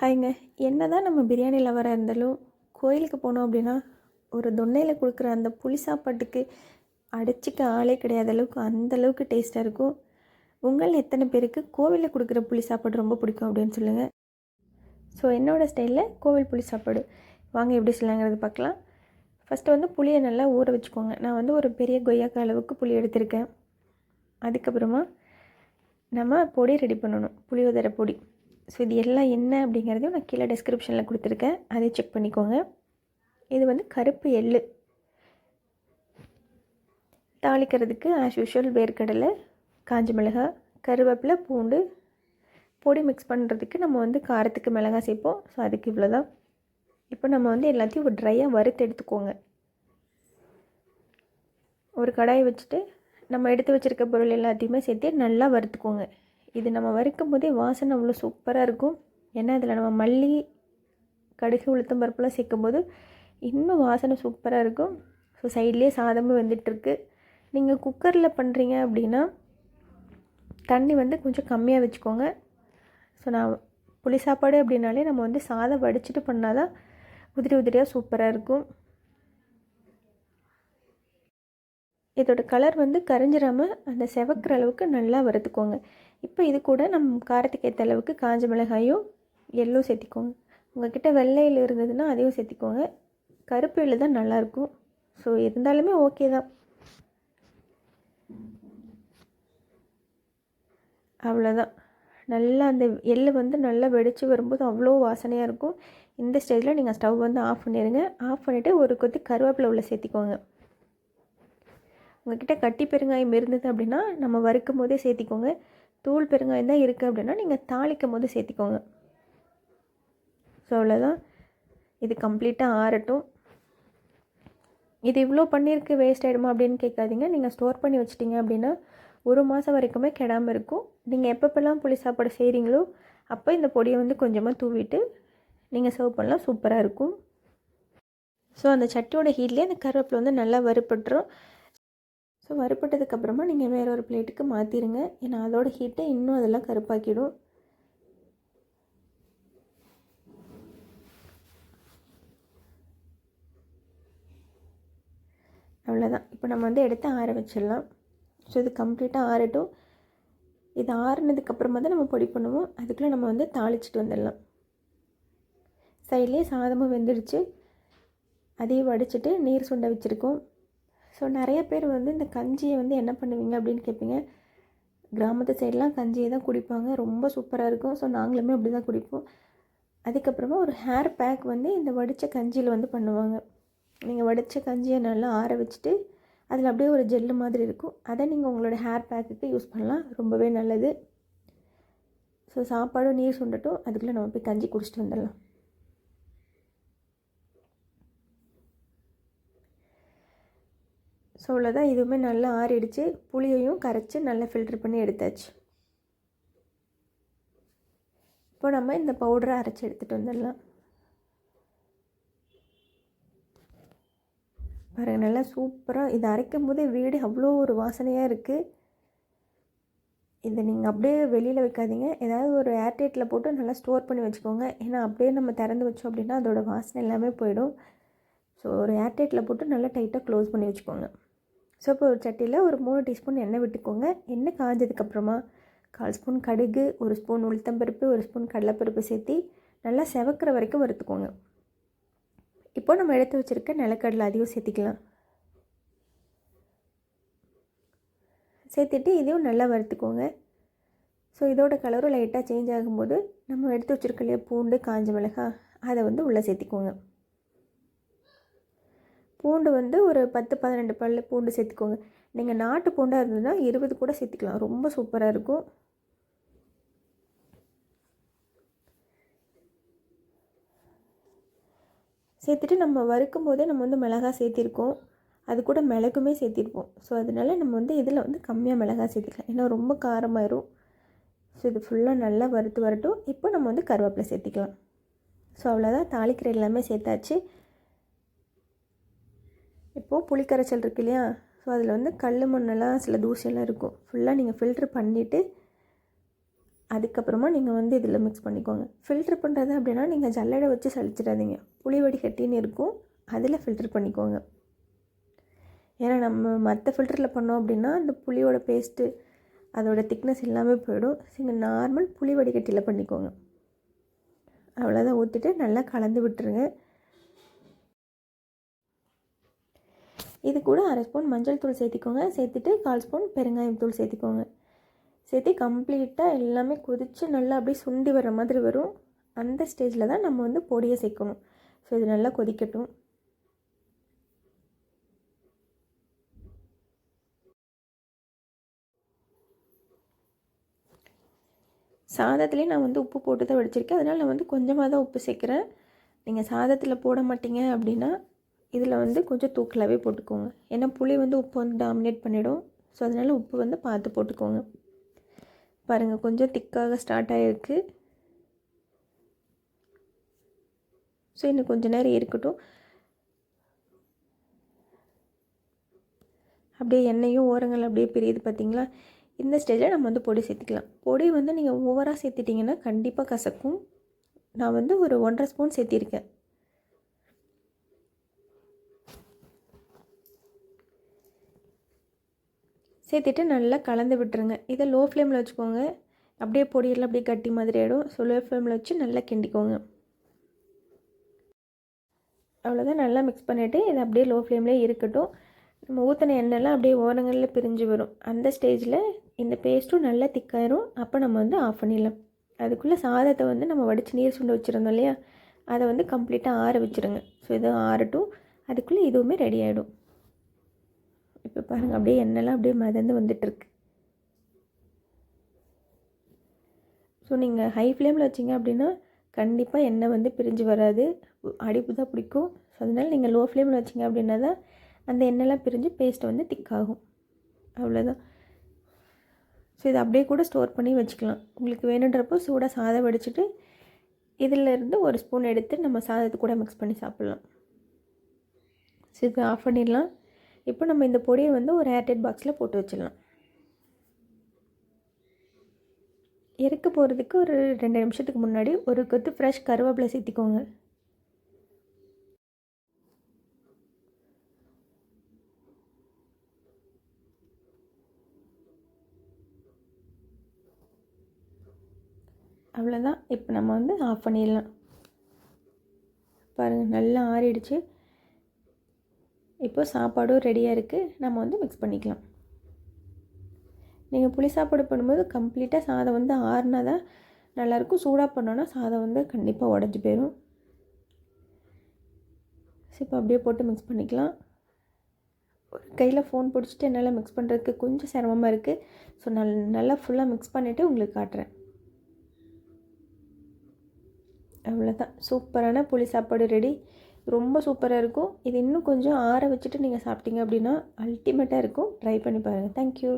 ஹாய்ங்க. என்ன தான் நம்ம பிரியாணி லவராக இருந்தாலும் கோயிலுக்கு போனோம் அப்படின்னா ஒரு தொன்னையில் கொடுக்குற அந்த புளி சாப்பாட்டுக்கு அடைச்சிக்க ஆளே கிடையாத அளவுக்கு அந்த அளவுக்கு டேஸ்ட்டாக இருக்கும். உங்கள் எத்தனை பேருக்கு கோவிலில் கொடுக்குற புளி சாப்பாடு ரொம்ப பிடிக்கும் அப்படின்னு சொல்லுங்கள் ஸோ என்னோடய ஸ்டைலில் கோவில் புளி சாப்பாடு. வாங்க எப்படி சொல்லாங்கிறது பார்க்கலாம். ஃபஸ்ட்டு வந்து புளியை நல்லா ஊற வச்சுக்கோங்க. நான் வந்து ஒரு பெரிய கொய்யாக்காய் அளவுக்கு புளி எடுத்திருக்கேன். அதுக்கப்புறமா நம்ம பொடி ரெடி பண்ணணும். புளியோதரை பொடி. ஸோ இது எல்லாம் என்ன அப்படிங்கிறதையும் நான் கீழே டிஸ்கிரிப்ஷனில் கொடுத்துருக்கேன். அதை செக் பண்ணிக்கோங்க. இது வந்து கருப்பு எள்ளு. தாளிக்கிறதுக்கு ஆஸ் யூஷுவல் வேர்க்கடலை காஞ்ச மிளகாய் கருவேப்பிலை பூண்டு பொடி மிக்ஸ் பண்ணுறதுக்கு நம்ம வந்து காரத்துக்கு மிளகாய் சேர்ப்போம். ஸோ அதுக்கு இவ்வளோ தான் இப்போ நம்ம வந்து எல்லாத்தையும் ஒரு ட்ரையாக வறுத்து எடுத்துக்கோங்க. ஒரு கடாயை வச்சுட்டு நம்ம எடுத்து வச்சுருக்க பொருள் எல்லாத்தையுமே சேர்த்து நல்லா வறுத்துக்கோங்க. இது நம்ம வறுக்கும் போதே வாசனை அவ்வளோ சூப்பராக இருக்கும். ஏன்னா இதில் நம்ம மல்லி கடுகு உளுத்தம் பருப்புலாம் சேர்க்கும் போது இன்னும் வாசனை சூப்பராக இருக்கும். ஸோ சைட்லேயே சாதமும் வந்துட்டுருக்கு. நீங்கள் குக்கரில் பண்ணுறீங்க அப்படின்னா தண்ணி வந்து கொஞ்சம் கம்மியாக வச்சுக்கோங்க. ஸோ நான் புளி சாப்பாடு அப்படின்னாலே நம்ம வந்து சாதம் வடிச்சிட்டு பண்ணால் தான் உதிரி உதிரியாக சூப்பராக இருக்கும். இதோட கலர் வந்து கரைஞ்சிடாமல் அந்த செவக்கிற அளவுக்கு நல்லா வறுத்துக்கோங்க. இப்போ இது கூட நம்ம காரத்துக்கு ஏற்ற அளவுக்கு காஞ்ச மிளகாயும் எள்ளும் சேர்த்திக்கோங்க. உங்கள்கிட்ட வெள்ளையில் இருந்ததுன்னா அதையும் சேர்த்திக்கோங்க. கருப்பு எள்ளு தான் நல்லாயிருக்கும் ஸோ இருந்தாலுமே ஓகே தான். அவ்வளோதான் நல்லா அந்த எள்ளு வந்து நல்லா வெடித்து வரும்போது அவ்வளோ வாசனையாக இருக்கும். இந்த ஸ்டேஜில் நீங்கள் ஸ்டவ் வந்து ஆஃப் பண்ணிடுங்க ஆஃப் பண்ணிவிட்டு ஒரு கொத்தி கருவேப்பிலை உள்ள சேர்த்திக்கோங்க. உங்ககிட்ட கட்டி பெருங்காயம் இருந்தது அப்படின்னா நம்ம வறுக்கும் போதே சேர்த்திக்கோங்க. தூள் பெருங்காயம் தான் இருக்குது அப்படின்னா நீங்கள் தாளிக்கும் போது சேர்த்திக்கோங்க. ஸோ அவ்வளோதான் இது கம்ப்ளீட்டாக ஆறட்டும். இது இவ்வளோ பண்ணியிருக்கு வேஸ்ட் ஆகிடுமா அப்படின்னு கேட்காதீங்க. நீங்கள் ஸ்டோர் பண்ணி வச்சிட்டிங்க அப்படின்னா ஒரு மாதம் வரைக்குமே கெடாமல் இருக்கும். நீங்கள் எப்பப்பெல்லாம் புளி சாப்பாடு செய்கிறீங்களோ அப்போ இந்த பொடியை வந்து கொஞ்சமாக தூவிட்டு நீங்கள் சர்வ் பண்ணலாம். சூப்பராக இருக்கும். ஸோ அந்த சட்டியோட ஹீட்லேயே அந்த கருவேப்பிலை வந்து நல்லா வறுப்பட்டுரும் ஸோ வறுப்பட்டதுக்கப்புறமா நீங்கள் வேறு ஒரு பிளேட்டுக்கு மாற்றிடுங்க ஏன்னா அதோட ஹீட்டை இன்னும் அதெல்லாம் கருப்பாக்கிடும். அவ்வளோதான் இப்போ நம்ம வந்து எடுத்து ஆற வச்சிடலாம். ஸோ இது கம்ப்ளீட்டாக ஆறட்டும். இது ஆறுனதுக்கப்புறமா தான் நம்ம பொடி பண்ணுவோம். அதுக்குள்ளே நம்ம வந்து தாளிச்சிட்டு வந்துடலாம். சைட்லேயே சாதமும் வெந்துடுச்சு. அதையும் வடிச்சிட்டு நீர் சுண்டை வச்சுருக்கோம். ஸோ நிறைய பேர் வந்து இந்த கஞ்சியை வந்து என்ன பண்ணுவீங்க அப்படின்னு கேட்பீங்க. கிராமத்து சைட்லாம் கஞ்சியை தான் குடிப்பாங்க. ரொம்ப சூப்பராக இருக்கும். ஸோ நாங்களுமே அப்படி தான் குடிப்போம். அதுக்கப்புறமா ஒரு ஹேர் பேக் வந்து இந்த வடித்த கஞ்சியில் வந்து பண்ணுவாங்க. நீங்கள் வடித்த கஞ்சியை நல்லா ஆற வச்சுட்டு அதில் அப்படியே ஒரு ஜெல்லு மாதிரி இருக்கும். அதை நீங்கள் உங்களோட ஹேர் பேக்குக்கு யூஸ் பண்ணலாம். ரொம்பவே நல்லது. ஸோ சாப்பாடும் நீர் சுண்டட்டும். அதுக்குள்ளே நம்ம போய் கஞ்சி குடிச்சிட்டு வந்துடலாம். ஸோ அவ்வளோதான் இதுவுமே நல்லா ஆறிடுச்சு. புளியையும் கரைச்சி நல்லா ஃபில்ட்ரு பண்ணி எடுத்தாச்சு. இப்போ நம்ம இந்த பவுடரை அரைச்சி எடுத்துகிட்டு வந்துடலாம். பாருங்கள் நல்லா சூப்பராக இதை அரைக்கும் போதே வீடு அவ்வளோ ஒரு வாசனையாக இருக்குது இதை நீங்கள் அப்படியே வெளியில் வைக்காதீங்க. ஏதாவது ஒரு ஏர்டேட்டில் போட்டு நல்லா ஸ்டோர் பண்ணி வச்சுக்கோங்க. ஏன்னா அப்படியே நம்ம திறந்து வச்சோம் அப்படின்னா அதோடய வாசனை எல்லாமே போயிடும். ஸோ ஒரு ஏர்டேட்டில் போட்டு நல்லா டைட்டாக க்ளோஸ் பண்ணி வச்சுக்கோங்க. ஸோ இப்போ ஒரு சட்டியில் ஒரு மூணு டீஸ்பூன் எண்ணெய் விட்டுக்கோங்க. எண்ணெய் காஞ்சதுக்கப்புறமா கால் ஸ்பூன் கடுகு ஒரு ஸ்பூன் உளுத்தம்பருப்பு ஒரு ஸ்பூன் கடலைப்பருப்பு சேர்த்து நல்லா செவக்கிற வரைக்கும் வறுத்துக்கோங்க. இப்போ நம்ம எடுத்து வச்சுருக்க நிலக்கடலை அதையும் சேர்த்திக்கலாம். சேர்த்துட்டு இதையும் நல்லா வறுத்துக்கோங்க. ஸோ இதோட கலரும் லைட்டாக சேஞ்ச் ஆகும்போது நம்ம எடுத்து வச்சுருக்க இல்லையா பூண்டு காஞ்ச மிளகாய் அதை வந்து உள்ளே சேர்த்திக்கோங்க. பூண்டு வந்து ஒரு பத்து பதினெண்டு பல் பூண்டு சேர்த்துக்கோங்க. நீங்கள் நாட்டு பூண்டாக இருந்ததுன்னா இருபது கூட சேர்த்துக்கலாம். ரொம்ப சூப்பராக இருக்கும். சேர்த்துட்டு நம்ம வறுக்கும் போதே நம்ம வந்து மிளகாய் சேர்த்திருக்கோம். அது கூட மிளகுமே சேர்த்திருப்போம். ஸோ அதனால நம்ம வந்து இதில் வந்து கம்மியாக மிளகாய் சேர்த்துக்கலாம். ஏன்னா ரொம்ப காரமாயிரும். ஸோ இது ஃபுல்லாக நல்லா வறுத்து வரட்டும் இப்போ நம்ம வந்து கருவேப்பிலை சேர்த்திக்கலாம். ஸோ அவ்வளோதான் தாளிக்கிற எல்லாமே சேர்த்தாச்சு. இப்போது புளிக்கரைச்சல் இருக்கு இல்லையா? ஸோ அதில் வந்து கல் மண்ணெல்லாம் சில தூசியெல்லாம் இருக்கும். ஃபுல்லாக நீங்கள் ஃபில்ட்ரு பண்ணிவிட்டு அதுக்கப்புறமா நீங்கள் வந்து இதில் மிக்ஸ் பண்ணிக்கோங்க. ஃபில்ட்ரு பண்ணுறது அப்படின்னா நீங்கள் ஜல்லடை வச்சு சலிச்சிடாதீங்க புளி வடிகட்டின்னு இருக்கும். அதில் ஃபில்ட்ரு பண்ணிக்கோங்க. ஏன்னா நம்ம மற்ற ஃபில்டரில் பண்ணோம் அப்படின்னா அந்த புளியோட பேஸ்ட்டு அதோட திக்னஸ் எல்லாமே போயிடும். நீங்கள் நார்மல் புளி வடிகட்டியில் பண்ணிக்கோங்க. அவ்வளோதான் ஊற்றிட்டு நல்லா கலந்து விட்டுருங்க. இது கூட அரை ஸ்பூன் மஞ்சள் தூள் சேர்த்திக்கோங்க. சேர்த்துட்டு கால் ஸ்பூன் பெருங்காயம் தூள் சேர்த்திக்கோங்க. சேர்த்து கம்ப்ளீட்டாக எல்லாமே கொதித்து நல்லா அப்படியே சுண்டி வர மாதிரி வரும். அந்த ஸ்டேஜில் தான் நம்ம வந்து பொடியை சேர்க்கணும். ஸோ இது நல்லா கொதிக்கட்டும். சாதத்துலேயும் நான் வந்து உப்பு போட்டு தான் வடிச்சிருக்கேன். அதனால் நான் வந்து கொஞ்சமாக தான் உப்பு சேர்க்குறேன். நீங்கள் சாதத்தில் போட மாட்டீங்க அப்படின்னா இதில் வந்து கொஞ்சம் தூக்கலாகவே போட்டுக்கோங்க. ஏன்னா புளி வந்து உப்பு வந்து டாமினேட் பண்ணிவிடும் ஸோ அதனால் உப்பு வந்து பார்த்து போட்டுக்கோங்க. பாருங்கள் கொஞ்சம் திக்காக ஸ்டார்ட் ஆகிருக்கு ஸோ இன்னும் கொஞ்சம் நேரம் இருக்கட்டும். அப்படியே எண்ணெயும் ஓரங்கள் அப்படியே பிரியுது பார்த்தீங்களா? இந்த ஸ்டேஜில் நம்ம வந்து பொடி சேர்த்துக்கலாம். பொடி வந்து நீங்கள் ஓவராக சேர்த்துட்டிங்கன்னா கண்டிப்பாக கசக்கும். நான் வந்து ஒரு ஒன்றரை ஸ்பூன் சேர்த்திருக்கேன். சேர்த்துட்டு நல்லா கலந்து விட்டுருங்க. இதை லோ ஃப்ளேமில் வச்சுக்கோங்க. அப்படியே பொடியெல்லாம் அப்படியே கட்டி மாதிரி ஆகிடும் ஸோ லோ ஃப்ளேமில் வச்சு நல்லா கிண்டிக்கோங்க. அவ்வளோதான் நல்லா மிக்ஸ் பண்ணிவிட்டு இதை அப்படியே லோ ஃப்ளேம்லேயே இருக்கட்டும். நம்ம ஊற்றின எண்ணெய்லாம் அப்படியே ஓரங்களில் பிரிஞ்சு வரும். அந்த ஸ்டேஜில் இந்த பேஸ்ட்டும் நல்லா திக்காயிரும் அப்போ நம்ம வந்து ஆஃப் பண்ணிடலாம். அதுக்குள்ளே சாதத்தை வந்து நம்ம வடித்து நீர் சுண்டு வச்சுருந்தோம் இல்லையா? அதை வந்து கம்ப்ளீட்டாக ஆற வச்சுருங்க. ஸோ இது ஆறட்டும். அதுக்குள்ளே இதுவுமே ரெடி ஆகிடும் பாருங்கள் அப்படியே எண்ணெய்லாம் அப்படியே மிதந்து வந்துட்டுருக்கு. ஸோ நீங்கள் ஹை ஃப்ளேமில் வச்சிங்க அப்படின்னா கண்டிப்பாக எண்ணெய் வந்து பிரிஞ்சு வராது. அடிப்பு தான் பிடிக்கும். ஸோ அதனால் நீங்கள் லோ ஃப்ளேமில் வச்சிங்க அப்படின்னா தான் அந்த எண்ணெய்லாம் பிரிஞ்சு பேஸ்ட் வந்து திக்காகும் அவ்வளோதான் ஸோ இதை அப்படியே கூட ஸ்டோர் பண்ணி வச்சுக்கலாம். உங்களுக்கு வேணுன்றப்போ சூடாக சாதம் வடிச்சிட்டு இதிலேருந்து ஒரு ஸ்பூன் எடுத்து நம்ம சாதத்தை கூட மிக்ஸ் பண்ணி சாப்பிட்லாம். ஸோ இது ஆஃப் பண்ணிடலாம். இப்போ நம்ம இந்த பொடியை வந்து ஒரு ஏர்டெட் பாக்ஸில் போட்டு வச்சிடலாம். இறக்க போகிறதுக்கு ஒரு ரெண்டு நிமிஷத்துக்கு முன்னாடி ஒரு கொத்து ஃப்ரெஷ் கருவேப்பிலை சேர்த்திக்கோங்க. அவ்வளோதான் இப்போ நம்ம வந்து ஆஃப் பண்ணிடலாம். பாருங்கள் நல்லா ஆறிடுச்சு. இப்போது சாப்பாடும் ரெடியாக இருக்குது நம்ம வந்து மிக்ஸ் பண்ணிக்கலாம். நீங்கள் புளி சாப்பாடு பண்ணும்போது கம்ப்ளீட்டாக சாதம் வந்து ஆறுனா தான் நல்லாயிருக்கும். சூடாக பண்ணோன்னா சாதம் வந்து கண்டிப்பாக உடஞ்சி போயிடும் ஸோ இப்போ அப்படியே போட்டு மிக்ஸ் பண்ணிக்கலாம். ஒரு கையில் ஃபோன் பிடிச்சிட்டு என்னால் மிக்ஸ் பண்ணுறதுக்கு கொஞ்சம் சிரமமாக இருக்குது ஸோ நல் நல்லா ஃபுல்லாக மிக்ஸ் பண்ணிவிட்டு உங்களுக்கு காட்டுறேன். அவ்வளோதான் சூப்பரான புளி சாப்பாடு ரெடி ரொம்ப சூப்பராக இருக்கும். இது இன்னும் கொஞ்சம் ஆற வச்சுட்டு நீங்கள் சாப்பிட்டீங்க அப்படின்னா அல்டிமேட்டாக இருக்கும். ட்ரை பண்ணி பாருங்கள் தேங்க்யூ